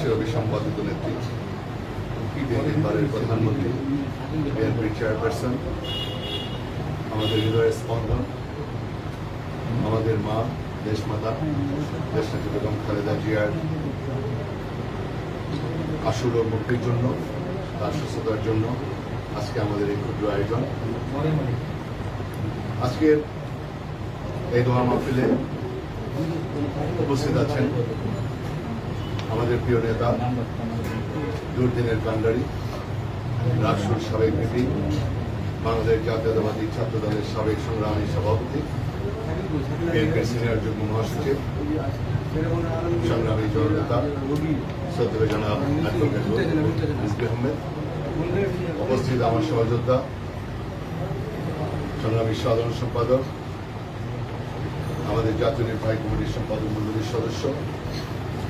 দেশের অবিসম্পাদিত নেত্রী। তিনবারের প্রধানমন্ত্রী বিএনপির চেয়ারপারসন, আমাদের হৃদয়ের স্পন্দন, আমাদের মা, দেশমাতা, দেশনেত্রী বেগম খালেদা জিয়ার আসল ও মুক্তির জন্য, তার সুস্থতার জন্য আজকে আমাদের এই ক্ষুদ্র আয়োজন। আজকের এই দোয়া মাহফিলে উপস্থিত আছেন আমাদের প্রিয় নেতা, দুর্দিনের কান্ডারি রাষ্ট্রের সাবেক ভিপি বাংলাদেশ জাতীয়তাবাদী ছাত্র দলের সাবেক সংগ্রামী সভাপতি সিনিয়র যুগ্ম মহাসচিব, সংগ্রামী জননেতা সত্যবে জনাব আহমেদ, উপস্থিত আমার সহযোদ্ধা, সংগ্রামী সাধারণ সম্পাদক, আমাদের জাতীয় নির্বাহী কমিটির সম্পাদক মন্ডলীর সদস্য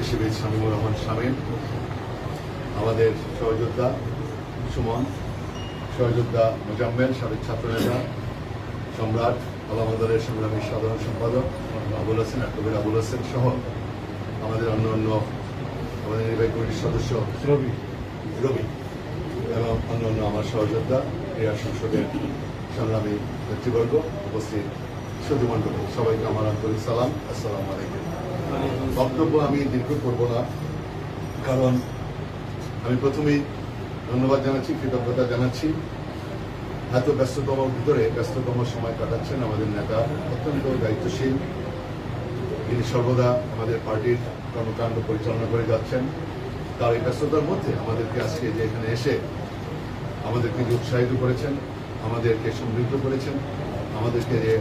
কৃষিবিদ শামীমুর রহমান শামীম আমাদের সহযোদ্ধা সুমন সহযোদ্ধা মোজাম্মেল সাবেক ছাত্রনেতা সম্রাট আলামদারের সংগ্রামী সাধারণ সম্পাদক আবুল হোসেন আক্তবের আবুল হোসেন সহ আমাদের অন্য অন্য আমাদের নির্বাহী কমিটির সদস্য রবি। রবি এবং অন্য অন্য আমার সহযোদ্ধা ক্রীড়া সংসদের সংগ্রামী নেতৃবর্গ উপস্থিত। সুধুমণ্ডল সবাইকে আমার আন্তরিক সালাম। আসসালাম আলাইকুম। বক্তব্য আমি দীর্ঘ করব না, কারণ আমি প্রথমেই ধন্যবাদ জানাচ্ছি, কৃতজ্ঞতা জানাচ্ছি। এত ব্যস্ততম ভিতরে ব্যস্ততম সময় কাটাচ্ছেন আমাদের নেতা, অত্যন্ত দায়িত্বশীল। তিনি সর্বদা আমাদের পার্টির কর্মকাণ্ড পরিচালনা করে যাচ্ছেন। তার এই ব্যস্ততার মধ্যে আমাদেরকে আজকে যে এখানে এসে আমাদেরকে যে উৎসাহিত করেছেন, আমাদেরকে সমৃদ্ধ করেছেন, আমাদেরকে যে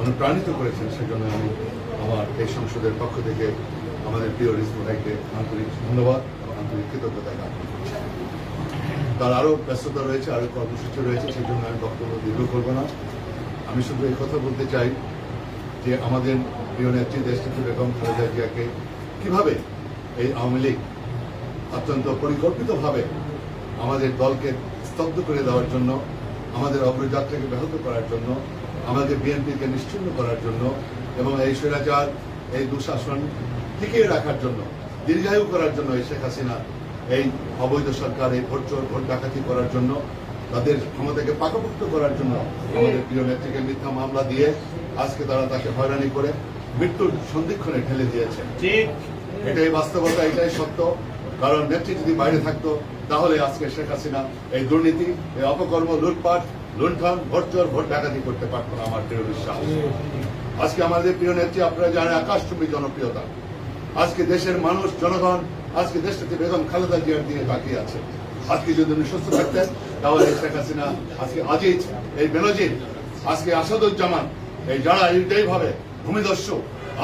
অনুপ্রাণিত করেছেন, সেজন্য আমি আমার এই সংসদের পক্ষ থেকে আমাদের প্রিয় রিজভু ভাইকে আন্তরিক ধন্যবাদ এবং আন্তরিক কৃতজ্ঞতা জ্ঞাপন তার আরও ব্যস্ততা রয়েছে, আরও কর্মসূচি রয়েছে, সেই জন্য আমি বক্তব্য দীর্ঘ করব না। আমি শুধু এই কথা বলতে চাই যে আমাদের প্রিয় নেত্রী দেশনেত্রী বেগম খালেদা জিয়াকে কীভাবে এই আওয়ামী লীগ অত্যন্ত পরিকল্পিতভাবে আমাদের দলকে স্তব্ধ করে দেওয়ার জন্য, আমাদের অগ্রযাত্রাকে ব্যাহত করার জন্য, আমাদের বিএনপিকে নিশ্চিন্ন করার জন্য এবং এই স্বৈরাচার এই দুঃশাসন টিকিয়ে রাখার জন্য দীর্ঘায়ু করার জন্য এই শেখ হাসিনা এই অবৈধ সরকার এই ভোট চোর ভোট ডাকাতি করার জন্য তাদের ক্ষমতাকে পাকাপোক্ত করার জন্য আমাদের প্রিয় নেত্রীকে মিথ্যা মামলা দিয়ে আজকে তারা তাকে হয়রানি করে মৃত্যুর সন্ধিক্ষণে ঠেলে দিয়েছে। এটাই বাস্তবতা এটাই সত্য। কারণ নেত্রী যদি বাইরে থাকতো তাহলে আজকে শেখ হাসিনা এই দুর্নীতি এই অপকর্ম লুটপাট লুণ্ঠন ভোট চোর ভোট ডাকাতি করতে পারতো না আমার দৃঢ় বিশ্বাস। আজকে আমাদের প্রিয় নেত্রী, আপনারা জানেন আকাশচুম্বী জনপ্রিয়তা। আজকে দেশের মানুষ, জনগণ, আজকে দেশটাতে বেগম খালেদা জিয়ার দিকে তাকিয়ে আছে। আজকে যদি উনি সুস্থ থাকতেন, তাহলে শেখ হাসিনা, আজকে আজিজ, এই বেনজির, আজকে আসাদুজ্জামান, এই যারা এইভাবে ভূমিদস্যু,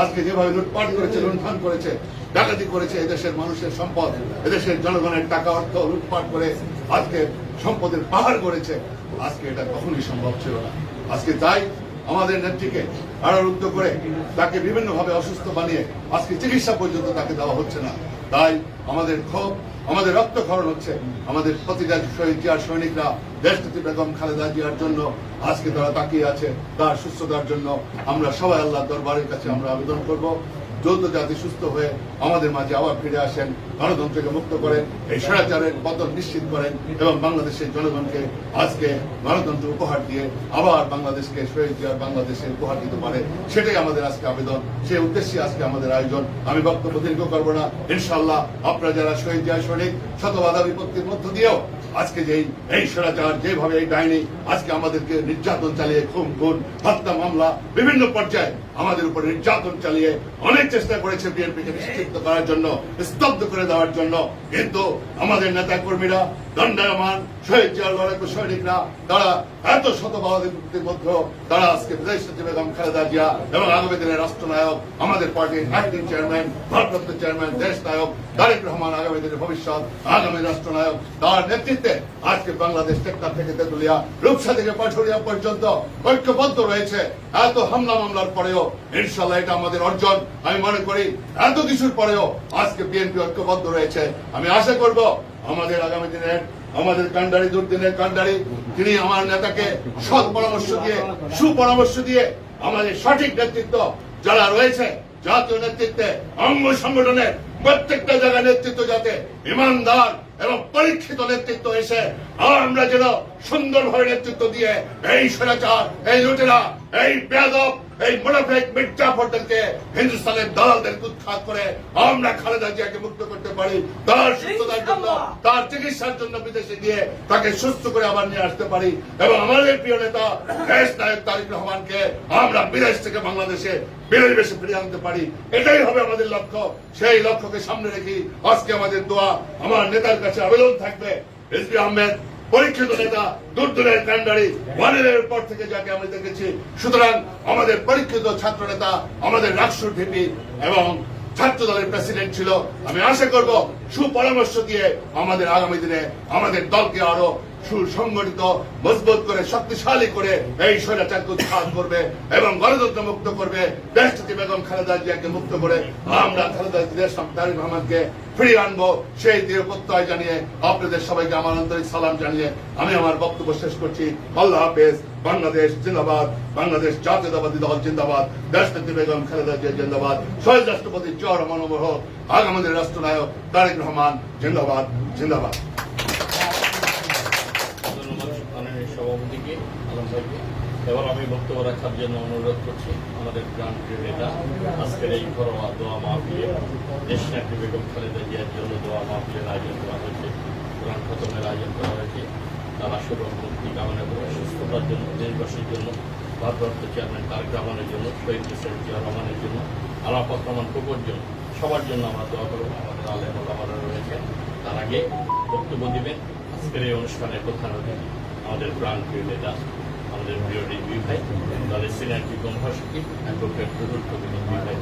আজকে যেভাবে লুটপাট করেছে, লুণ্ঠন করেছে, ডাকাতি করেছে, এদেশের মানুষের সম্পদ, এদেশের জনগণের টাকা, অর্থ লুটপাট করে আজকে সম্পদের পাহাড় করেছে, আজকে এটা কখনোই সম্ভব ছিল না। আজকে তাই আমাদের নেত্রীকে আড়ারুদ্ধ করে তাকে বিভিন্নভাবে অসুস্থ বানিয়ে আজকে চিকিৎসা পর্যন্ত তাকে দেওয়া হচ্ছে না। তাই আমাদের ক্ষোভ, আমাদের রক্তক্ষরণ হচ্ছে আমাদের প্রতিটা শহীদ জিয়ার সৈনিকরা দেশপতি বেগম খালেদা জিয়ার জন্য আজকে তারা তাকিয়ে আছে তার সুস্থতার জন্য। আমরা সবাই আল্লাহ দরবারের কাছে আমরা আবেদন করব। যৌথ জাতি সুস্থ হয়ে আমাদের মাঝে আবার ফিরে আসেন, গণতন্ত্রকে মুক্ত করেন, এই স্বৈরাচারের পতন নিশ্চিত করেন এবং বাংলাদেশের জনগণকে আজকে গণতন্ত্র উপহার দিয়ে আবার বাংলাদেশকে জিয়ার বাংলাদেশে উপহার দিতে পারে। সেটাই আমাদের আজকে আবেদন, সেই উদ্দেশ্যে আজকে আমাদের আয়োজন। আমি বক্তব্য দীর্ঘ করব না। ইনশাল্লাহ আপনারা যারা শহীদ জিয়া সৈনিক শত বাধা বিপত্তির মধ্য দিয়েও আজকে যেই, এই স্বৈরাচার, যেভাবে এই ডাইনি আজকে আমাদেরকে নির্যাতন চালিয়ে খুন খুন, হত্যা, মামলা, বিভিন্ন পর্যায়ে আমাদের উপর নির্যাতন চালিয়ে অনেক চেষ্টা করেছে বিএনপিকে নিশ্চিত করার জন্য, স্তব্ধ করে দেওয়ার জন্য। কিন্তু আমাদের নেতা কর্মীরা দণ্ডায়মান, শহীদ জিয়ার সৈনিকরা, তারা এত শত বাধাবিপত্তির মধ্যেও তারা আজকে বিদেশ সচিব বেগম খালেদা জিয়া এবং আগামী দিনের রাষ্ট্রনায়ক, আমাদের পার্টির অ্যাক্টিং চেয়ারম্যান ভারপ্রাপ্ত চেয়ারম্যান দেশ নায়ক তারেক রহমান আগামী দিনের ভবিষ্যৎ, আগামী রাষ্ট্রনায়ক, তার নেতৃত্বে আজকে বাংলাদেশ টেক্টার থেকে তেতুলিয়া রূপসা থেকে পাঠুরিয়া পর্যন্ত ঐক্যবদ্ধ রয়েছে। এত হামলা মামলার পরেও ইনশাল্লাহ এটা আমাদের অর্জন। আমি মনে করি এত কিছুর পরেও আজকে বিএনপি ঐক্যবদ্ধ রয়েছে। আমি আশা করব আমাদের আগামী দিনের, আমাদের কান্ডারি দুর্দিনের কান্ডারি তিনি আমার নেতাকে সৎ পরামর্শ দিয়ে, সুপরামর্শ দিয়ে আমাদের সঠিক নেতৃত্ব যারা রয়েছে, জাতীয় নেতৃত্বে, অঙ্গ সংগঠনের প্রত্যেকটা জায়গায় নেতৃত্ব যাতে ইমানদার এবং পরীক্ষিত নেতৃত্ব এসে আমরা যেন সুন্দরভাবে নেতৃত্ব দিয়ে এই স্বৈরাচার, এই লুটেরা, এই বেদক এই মোনাফেক মির্জাফরদেরকে হিন্দুস্তানের দালালদের উৎখাত করে আমরা খালেদা জিয়াকে মুক্ত করতে পারি। তার সুস্থতার জন্য তার চিকিৎসার জন্য বিদেশে গিয়ে তাকে সুস্থ করে আবার নিয়ে আসতে পারি। এবং আমাদের প্রিয় নেতা দেশ নায়ক তারিক রহমানকে আমরা বিদেশ থেকে বাংলাদেশে বিদেশে ফিরিয়ে আনতে পারি। এটাই হবে আমাদের লক্ষ্য। সেই লক্ষ্যকে সামনে রেখে আজকে আমাদের দোয়া। আমার নেতার কাছে আবেদন থাকবে এসপি আহমেদ। পরীক্ষিত নেতা দূর দূরের ক্যান্ডারি ওয়ানের পর থেকে যাকে আমি দেখেছি, সুতরাং আমাদের পরীক্ষিত ছাত্র নেতা, আমাদের রাষ্ট্র ভিপি এবং ছাত্র দলের প্রেসিডেন্ট ছিল। আমি আশা করব সুপরামর্শ দিয়ে আমাদের আগামী দিনে আমাদের দলকে আরও সুসংগঠিত, মজবুত করে, শক্তিশালী করে এই স্বৈরাচারকে উৎখাত করবে এবং গণতন্ত্র মুক্ত করবে। দেশটি বেগম খালেদা জিয়াকে মুক্ত করে আমরা খালেদা জিয়া তারিক রহমানকে ফিরিয়ে আনব। সেই দৃঢ় প্রত্যয় জানিয়ে আপনাদের সবাইকে আমার আন্তরিক সালাম জানিয়ে আমি আমার বক্তব্য শেষ করছি। আল্লাহ হাফেজ, বাংলাদেশ জিন্দাবাদ, বাংলাদেশ জাতীয়তাবাদী দল জিন্দাবাদ, দেশনেত্রী বেগম খালেদা জিয়া জিন্দাবাদ, শহীদ রাষ্ট্রপতি জিয়া রহমান অমর আগামীদের রাষ্ট্রনায়ক তারেক রহমান জিন্দাবাদ জিন্দাবাদ ধন্যবাদ মাননীয় সভাপতিকে আলম ভাইকে এবার আমি বক্তব্য রাখার জন্য অনুরোধ করছি আমাদের প্রাণ প্রিয় নেতা আজকের এই ঘরোয়া দোয়া মাহফিলে দেশ নেত্রী বেগম খালেদা জিয়ার জন্য দোয়া মাহফিলের আয়োজন করা হয়েছে, কোরআন খতমের আয়োজন করা হয়েছে। তারা আসল মুক্তি কামনা করে সুস্থতার জন্য, দেশবাসীর জন্য, ভারপ্রাপ্ত চেয়ারম্যান তারেক রহমানের জন্য, শহীদ প্রেসিডেন্ট জিয়া রহমানের জন্য আলাপত রহমান কোকর জন্য, সবার জন্য আমরা দোয়া করব। আমাদের আলেম ওলামারা রয়েছেন, তার আগে বক্তব্য দিবেন আজকের এই অনুষ্ঠানের প্রধান অতিথি, আমাদের প্রিয় নেতা আমাদের প্রিয় ডিবি ভাই দলের সিনিয়র বিক্রম ভাষী অ্যাডভোকেট প্রদুল কবির ডিবি ভাই।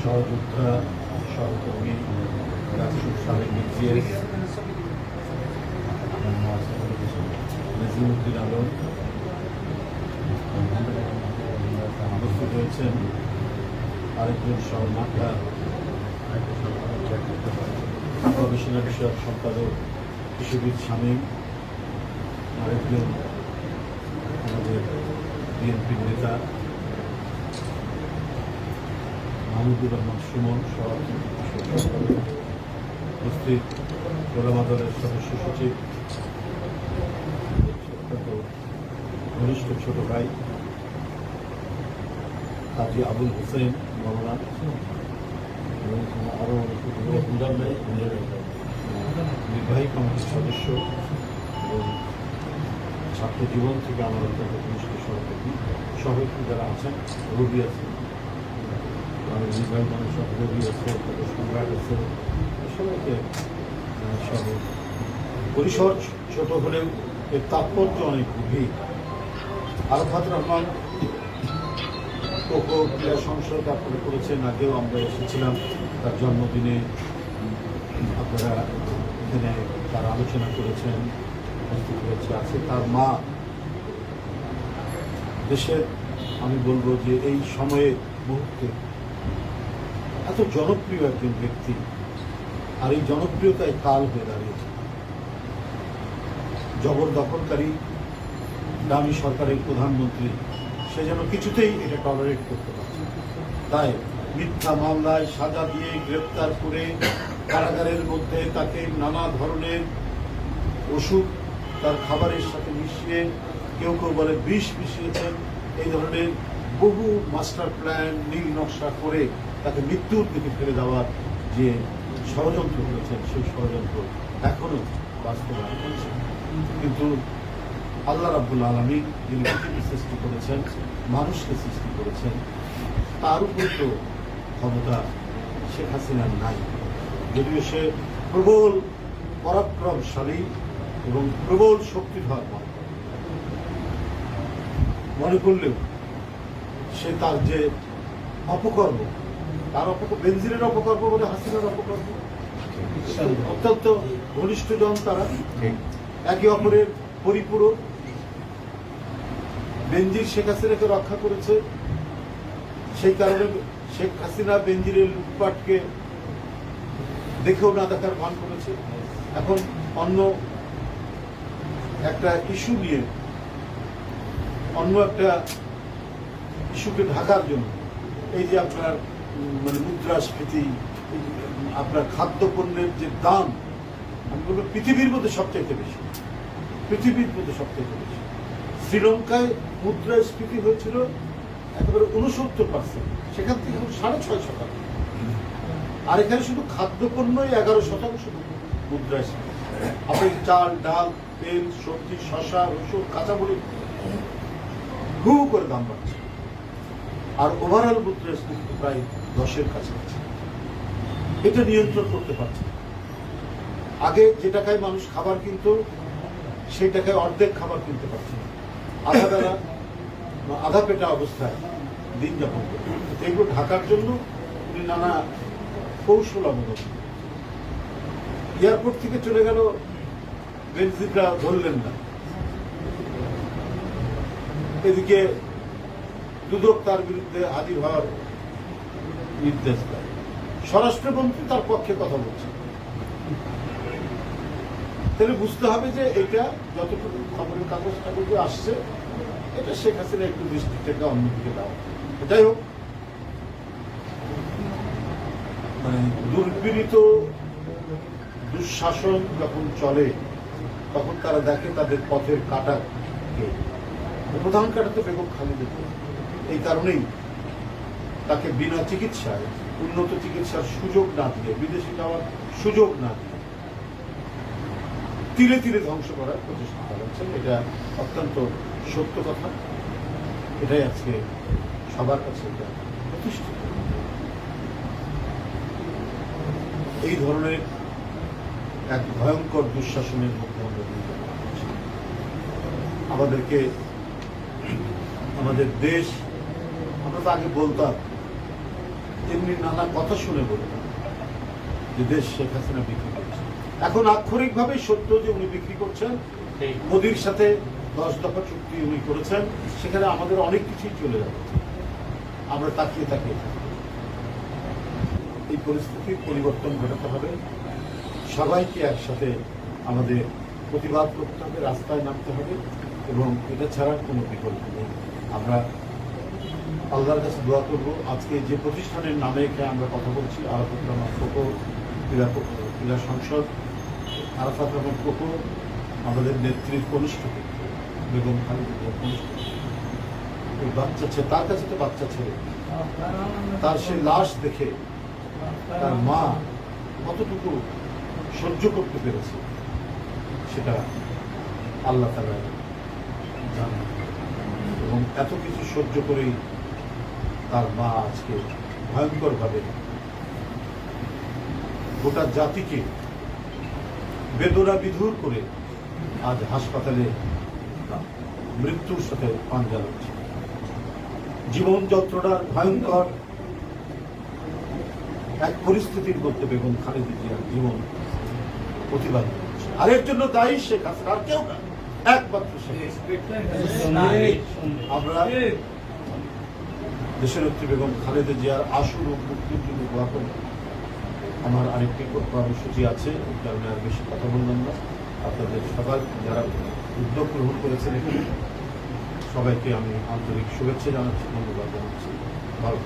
সহযোদ্ধা, সহকর্মী রাষ্ট্র সাবেক বিজিএস নাজিমুদ্দিন আরেকজন সহমাতা গবেষণা বিষয়ক সম্পাদক কৃষিবিদ শামীম, আরেকজন আমাদের বিএনপির নেতা মাহমুদুর রহমান সুমন উপস্থিত গোলামা দলের সদস্য সচিব অত্যন্ত ঘনিষ্ঠ ছোট ভাই কাজী আবুল হোসেন মৌলানা এবং আরও নির্বাহী কমিটির সদস্য। এবং ছাত্র জীবন থেকে আমার অত্যন্ত ঘনিষ্ঠ সভাপতি সভাপতি যারা আছেন, রবি আছেন আমাদের নির্বাহী মানুষ রবি আছে, তারপর সম্রাট আছে। সবাইকে সব পরিসর ছোট হলেও এর তাৎপর্য অনেক গভীর। আরফাত রহমান কোকো ক্রীড়া সংসদ আপনারা করেছেন, আগেও আমরা এসেছিলাম তার জন্মদিনে। আপনারা এখানে তার আলোচনা করেছেন, উপস্থিত হয়েছে, আছে তার মা। দেশের আমি বলব যে এই সময়ে মুহূর্তে এত জনপ্রিয় একজন ব্যক্তি, আর এই জনপ্রিয়তায় কাল হয়ে দাঁড়িয়েছে। জবরদখলকারী দামি সরকারের প্রধানমন্ত্রী সে যেন কিছুতেই এটা টলারেট করতে পারছে তাই মিথ্যা মামলায় সাজা দিয়ে গ্রেপ্তার করে কারাগারের মধ্যে তাকে নানা ধরনের ওষুধ, তার খাবারের সাথে মিশিয়ে কেউ কেউ বলে বিষ মিশিয়েছেন, এই ধরনের বহু মাস্টার প্ল্যান নীল নকশা করে তাকে মৃত্যুর দিকে ফেলে দেওয়ার যে ষড়যন্ত্র করেছেন সেই ষড়যন্ত্র এখনও বাস্তবায়ন হচ্ছে। কিন্তু আল্লাহ রাব্বুল আলমী যিনি পৃথিবী সৃষ্টি করেছেন মানুষকে সৃষ্টি করেছেন তার উপর তো ক্ষমতা শেখ হাসিনার নাই। যদিও সে প্রবল পরাক্রমশালী এবং প্রবল শক্তিধর। মনে করলেও সে তার যে অপকর্ম তার অপকর্ম বেনজিরের অপকর্ম বলে হাসিনার অপকর্ম। অত্যন্ত ঘনিষ্ঠজন তারা। একে অপরের পরিপূরক। বেনজির শেখ হাসিনাকে রক্ষা করেছে। সেই কারণে শেখ হাসিনা বেনজিরের লুটপাটকে দেখেও না দেখার ভান করেছে। এখন অন্য একটা ইস্যু নিয়ে, অন্য একটা ইস্যুকে ঢাকার জন্য, এই যে আপনার মানে মুদ্রাস্ফীতি, আপনার খাদ্যপণ্যের যে দাম, আমি বলব পৃথিবীর মধ্যে সবচাইতে বেশি। পৃথিবীর মধ্যে সবচাইতে বেশি। শ্রীলঙ্কায় মুদ্রাস্ফীতি হয়েছিল একেবারে উনসত্তর পার্সেন্ট সেখান থেকে এখন সাড়ে ছয় শতাংশ। আর এখানে শুধু খাদ্যপণ্যই এগারো শতাংশ মুদ্রাস্ফীতি আপনি চাল, ডাল, তেল, সবজি শশা রসুন কাঁচামরিচ হু করে দাম বাড়ছে। আর ওভারঅল মুদ্রাস্ফীতি প্রায় দশের কাছাকাছি। এটা নিয়ন্ত্রণ করতে পারছে আগে যে টাকায় মানুষ খাবার কিনতো, সেই টাকায় অর্ধেক খাবার কিনতে পারছে আধা বেলা বা আধা পেটা অবস্থায় দিন যাপন করতে এগুলো ঢাকার জন্য উনি নানা কৌশল অবলম্বন এয়ারপোর্ট থেকে চলে গেল বেনজিনটা ধরলেন না। এদিকে দুদক তার বিরুদ্ধে হাজির হওয়ার নির্দেশ দেয়। স্বরাষ্ট্রমন্ত্রী তার পক্ষে কথা বলছে তাহলে বুঝতে হবে যে এটা যতটুকু খবরের কাগজ কাগজে আসছে, এটা শেখ হাসিনা একটু দৃষ্টি থেকে অন্যদিকে দাও যাই হোক মানে দুর্বিনীত দুঃশাসন যখন চলে, তখন তারা দেখে তাদের পথের কাটা প্রধান কাটা তো বেগম খালেদা জিয়া। এই কারণেই তাকে বিনা চিকিৎসায় উন্নত চিকিৎসার সুযোগ না দিয়ে, বিদেশে যাওয়ার সুযোগ না দিয়ে তিলে তিলে ধ্বংস করার প্রচেষ্টা চালাচ্ছেন এটা অত্যন্ত সত্য কথা। এটাই আজকে সবার কাছে প্রতিষ্ঠিত। এই ধরনের এক ভয়ঙ্কর দুঃশাসনের মধ্যে আমরা আমাদেরকে, আমাদের দেশ, আমরা তো আগে বলতাম, এমনি নানা কথা শুনে বলতাম যে দেশ শেখ হাসিনা বিক্রি এখন আক্ষরিকভাবে সত্য যে উনি বিক্রি করছেন মোদির সাথে দশ দফা চুক্তি উনি করেছেন সেখানে আমাদের অনেক কিছুই চলে যাবে। আমরা তাকিয়ে তাকিয়ে থাকি। এই পরিস্থিতির পরিবর্তন ঘটাতে হবে। সবাইকে একসাথে আমাদের প্রতিবাদ করতে হবে রাস্তায় নামতে হবে এবং এটা ছাড়া কোনো বিকল্প নেই। আমরা আল্লাহর কাছে দোয়া করব। আজকে যে প্রতিষ্ঠানের নামে আমরা কথা বলছি আরাফাত রহমান ক্রীড়া ক্রীড়া সংসদ আরাফাত রহমান কোকো আমাদের নেত্রীর কনিষ্ঠ বেগম খালেদা কনিষ্ঠ ওই বাচ্চা ছেলে, তার কাছে তো বাচ্চা ছেলে। তার সে লাশ দেখে তার মা কতটুকু সহ্য করতে পেরেছে, সেটা আল্লাহ তালা জানেন। এবং এত কিছু সহ্য করেই তার মা আজকে ভয়ঙ্করভাবে গোটা জাতিকে বেদনা বিধুর করে আজ হাসপাতালে মৃত্যুর সাথে পাঞ্জা লাগছে জীবন যন্ত্রণার ভয়ঙ্কর এক পরিস্থিতির মধ্যে বেগম খালেদা জিয়ার জীবন হচ্ছে। আর এর জন্য দায়ী শেখ হাসিনা আর কেউ একমাত্র আমরা দেশের বেগম খালেদা জিয়ার আশুর ও মুক্তির জন্য আমার আরেকটি কর্মসূচি আছে কারণে আর বেশি কথা বললাম না। আপনাদের সবার যারা উদ্যোগ গ্রহণ করেছেন এখানে, সবাইকে আমি আন্তরিক শুভেচ্ছা জানাচ্ছি, ধন্যবাদ জানাচ্ছি। ভালো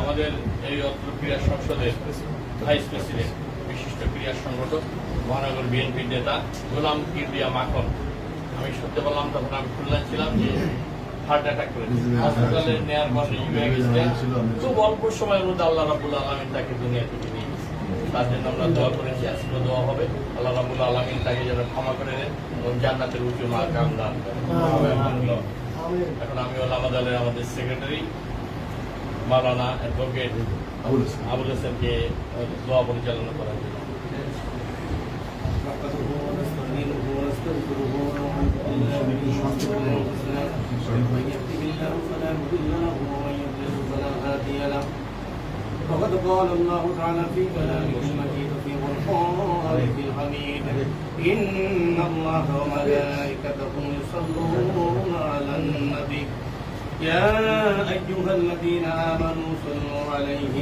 আমাদের এই অত্র ক্রীড়া সংসদের ভাইস প্রেসিডেন্ট, বিশিষ্ট ক্রীড়া সংগঠক, মহানগর বিএনপির নেতা, গোলাম কিরবিয়া মাখন। আমি শুনতে পারলাম তখন আমি খুলনা ছিলাম যে হার্ট অ্যাটাক করেছে। হসপিটালে নেওয়ার পর গেছে। খুব অল্প সময়ের মধ্যে আল্লাহ রাবুল আলমিন তাকে দুনিয়া থেকে নিয়ে তার জন্য আমরা দোয়া করেছি আজকে দোয়া হবে। আল্লাহ রাবুল আলমিন তাকে যেন ক্ষমা করে দেন এবং জান্নাতের উঁচু কাম দান এখন আমি হলাম আমাদের আমাদের সেক্রেটারি মাওলানা অ্যাডভোকেট আবুল হাসান। আবুল হাসানকে দোয়া পরিচালনা করার من يهده الله فلا مضل له ومن يضلل فلا هادي له وقد قال الله تعالى في كلامه المجيد في قرآنه الحميد. إن الله وملائكته يصلون على النبي. يا أيها الذين آمنوا صلوا عليه.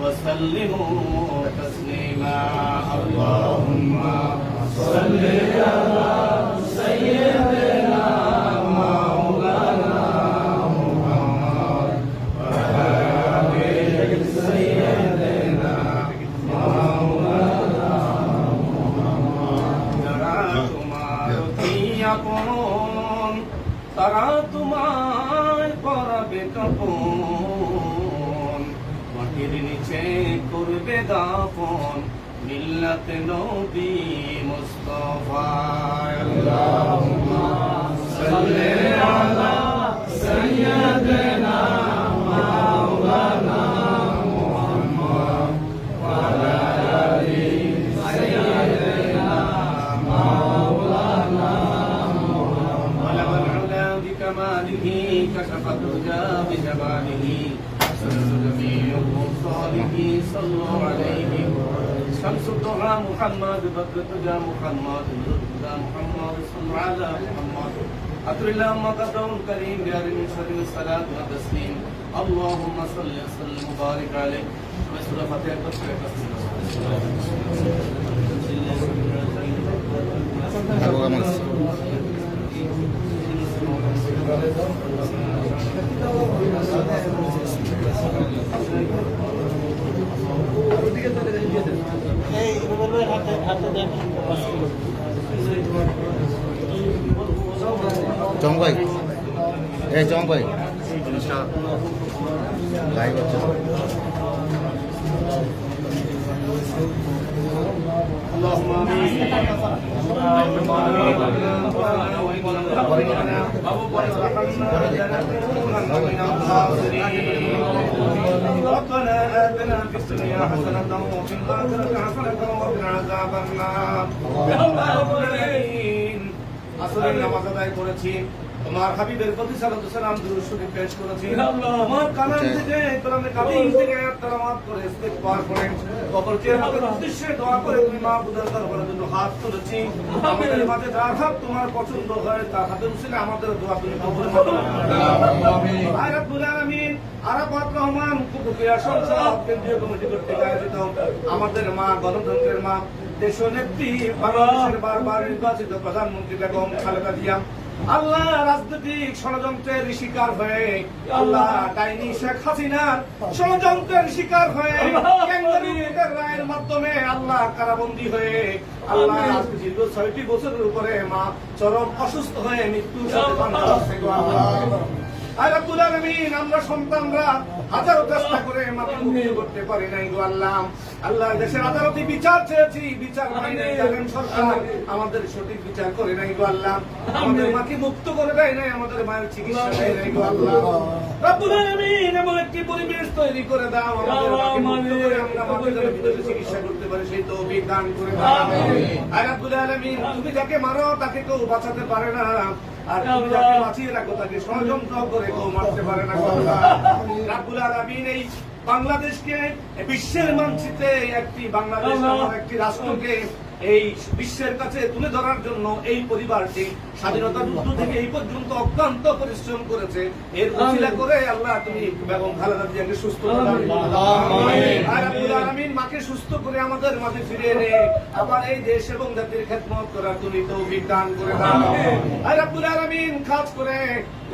وسلموا تسليما. اللهم صل على سيدنا দাপন মিল্লাতে নবী মুস্তফা। محمد بدت يا محمد بدت يا محمد صل على محمد. أتر الله مقدم كريم يا من شر الصلاة والتسليم. اللهم صل وسلم وبارك عليه. وسورة فاتحة تفسير Thank وسلم وسلم فتح চমক ভাই এই চমক ভাই লাইভ হচ্ছে اللهم امين ربنا اتنا في الدنيا حسنه وفي الاخره حسنه وقنا عذاب النار يا رب العالمين আসরের নামাজ আদায় করেছি তোমার হাবিবের প্রতি সালাতু সালাম দুরূদ শরীফ পেশ করেছি। তোমার কালাম থেকে কোরআনে থেকে আয়াত তেলাওয়াত করে ইস্তিগফার করে কবরকে আমাদের উদ্দেশ্যে দোয়া করে তুমি মাহবুবের দরবারে দুটো হাত তুলেছি। আমাদের মাঝে যার হাত তোমার পছন্দ হয় তার হাতে উসিলে আমাদের দোয়া তুমি কবুল করো। আলামিন আরাফাত রহমান সংসদ কেন্দ্রীয় কমিটি কর্তৃক আয়োজিত আমাদের মা গণতন্ত্রের মা দেশ নেত্রী বাংলাদেশের বারবার নির্বাচিত প্রধানমন্ত্রী বেগম খালেদা জিয়া। আল্লাহ রাজনৈতিক ষড়যন্ত্রের শিকার হয়ে আল্লাহ ডাইনি শেখ হাসিনার ষড়যন্ত্রের শিকার হয়ে রায়ের মাধ্যমে আল্লাহ কারাবন্দী হয়ে আল্লাহ দীর্ঘ ছয়টি বছরের উপরে মা চরম অসুস্থ হয়ে মৃত্যু সাথে বান্ধা হচ্ছে গো আল্লাহ। আয় রব্বুল আলামিন, আমরা সন্তানরা হাজারো চেষ্টা করে মাকে মুক্ত করতে পারি নাই গো আল্লাহ। আল্লাহ দেশের আদালতে বিচার চেয়েছি বিচার নাই জানেন সরকার? আমাদের সঠিক বিচার করে নাই গো আল্লাহ। আমাদের মাকে মুক্ত করে দেয় নাই আমাদের মায়ের চিকিৎসা দেয় নাই গো আল্লাহ। রব্বুল আলামিন এমন একটি পরিবেশ তৈরি করে দাও আমাদের মাকে মুক্ত করে আমরা মাকে যেন বিদেশে চিকিৎসা করতে পারি সেই তৌফিক দান করে দাও। আয় রব্বুল আলামিন তুমি যাকে মারো তাকে কেউ বাঁচাতে পারে না। আর তুমি যাকে বাঁচিয়ে রাখো তাকে ষড়যন্ত্র করে কেউ মারতে পারে না কথা। রাব্বুল এই বাংলাদেশকে বিশ্বের মানচিত্রে একটি বাংলাদেশ একটি রাষ্ট্রকে এই বিশ্বের কাছে তুলে ধরার জন্য এই পরিবারটি স্বাধীনতা যুদ্ধ থেকে এই পর্যন্ত অক্লান্ত পরিশ্রম করেছে। এর উচিলা করে আল্লাহ তুমি বেগম খালেদা জিয়াকে সুস্থ আলামিন মাকে সুস্থ করে আমাদের মাঝে ফিরে এনে আবার এই দেশ এবং জাতির খেদমত করার তুমি তৌফিক দান করে দাও। আর আলামিন খাস করে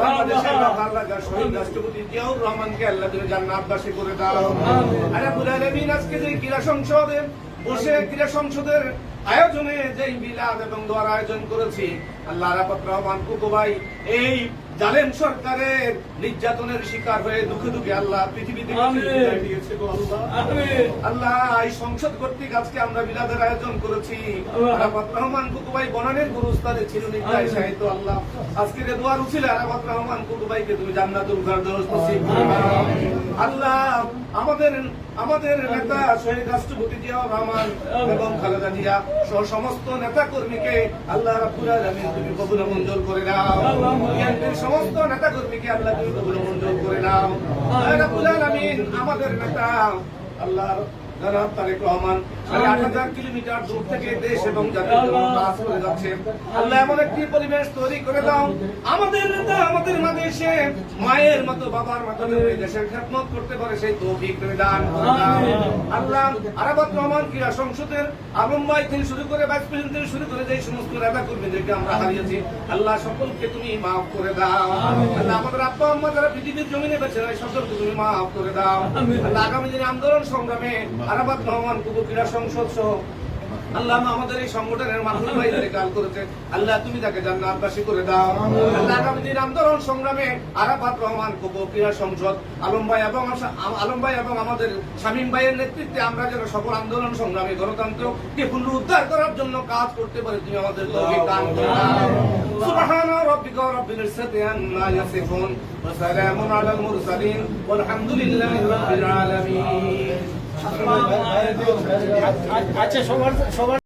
বাংলাদেশের রাখার শহীদ রাষ্ট্রপতি জিয়াউর রহমানকে আল্লাহ তুমি জান্নাতবাসী করে দাও। আর আলামিন আজকে যে ক্রীড়া সংসদে বসে ক্রীড়া সংসদের আয়োজনে যেই মিলাদ এবং দোয়ার আয়োজন করেছি আল্লাহ রহমান কুকু ভাই এই জালেম সরকারের নির্যাতনের শিকার হয়ে দুঃখে দুঃখে আল্লাহ পৃথিবীতে দিয়েছে আল্লাহ। এই সংসদ কর্তৃক আজকে আমরা মিলাদের আয়োজন করেছি। আরাফাত রহমান কুকুবাই বনানের গুরুস্থানে ছিল নিকায় সাহিত্য আল্লাহ। আজকের দোয়ার আরাফাত রহমান কুকুবাইকে তুমি জান্নাতুল ফেরদৌস নসিব আল্লাহ আমাদের আমাদের নেতা শহীদ রাষ্ট্রপতি জিয়াউর রহমান এবং খালেদা জিয়া সহ সমস্ত নেতা কর্মীকে আল্লাহ কবুল মঞ্জুর করে নাও সমস্ত নেতা কর্মীকে আল্লাহ কবুল মঞ্জুর করে নাও আমাদের নেতা, আল্লাহ জনাব তারেক রহমান। সাড়ে আট হাজার কিলোমিটার দূর থেকে দেশ এবং জাতির জন্য কাজ করে যাচ্ছে। আল্লাহ এমন একটি পরিবেশ তৈরি করে দাও। আমাদের নেতা আমাদের মাঝে এসে মায়ের মতো বাবার মতো দেশের খেদমত করতে পারে সেই তৌফিক তুমি দান আল্লাহ আরাবাত রহমান ক্রীড়া সংসদের আলম ভাই থেকে শুরু করে ভাইস প্রেসিডেন্ট থেকে শুরু করে যে সমস্ত নেতা কর্মীদেরকে আমরা হারিয়েছি আল্লাহ সকলকে তুমি মাফ করে দাও। আল্লাহ আমাদের আব্বা আম্মা যারা পৃথিবীর জমিনে নাই সকলকে তুমি মাফ করে দাও। আল্লাহ আগামী দিনে আন্দোলন সংগ্রামে আরাবাত রহমান কুবু ক্রীড়া সংসদ সহ আল্লাহ আমাদের এই সংগঠনের মানুষ ভাইদের কাল করেছে। আল্লাহ, তুমি তাকে জান্নাতবাসী করে দাও। আগামী দিন আন্দোলন সংগ্রামে আরাফাত রহমান কুবু ক্রীড়া সংসদ, আলম ভাই এবং আলম ভাই এবং আমাদের শামীম ভাইয়ের নেতৃত্বে আমরা যেন সকল আন্দোলন সংগ্রামে গণতন্ত্রকে পুনরুদ্ধার করার জন্য কাজ করতে পারি, তুমি আমাদের সুবহান রাব্বিকা রাব্বিল ইজ্জাতি আম্মা ইয়াসিফুন ওয়া সালামুন আলাল মুরসালিন, ওয়ালহামদুলিল্লাহি রাব্বিল আলামিন। আচ্ছা সবার সবার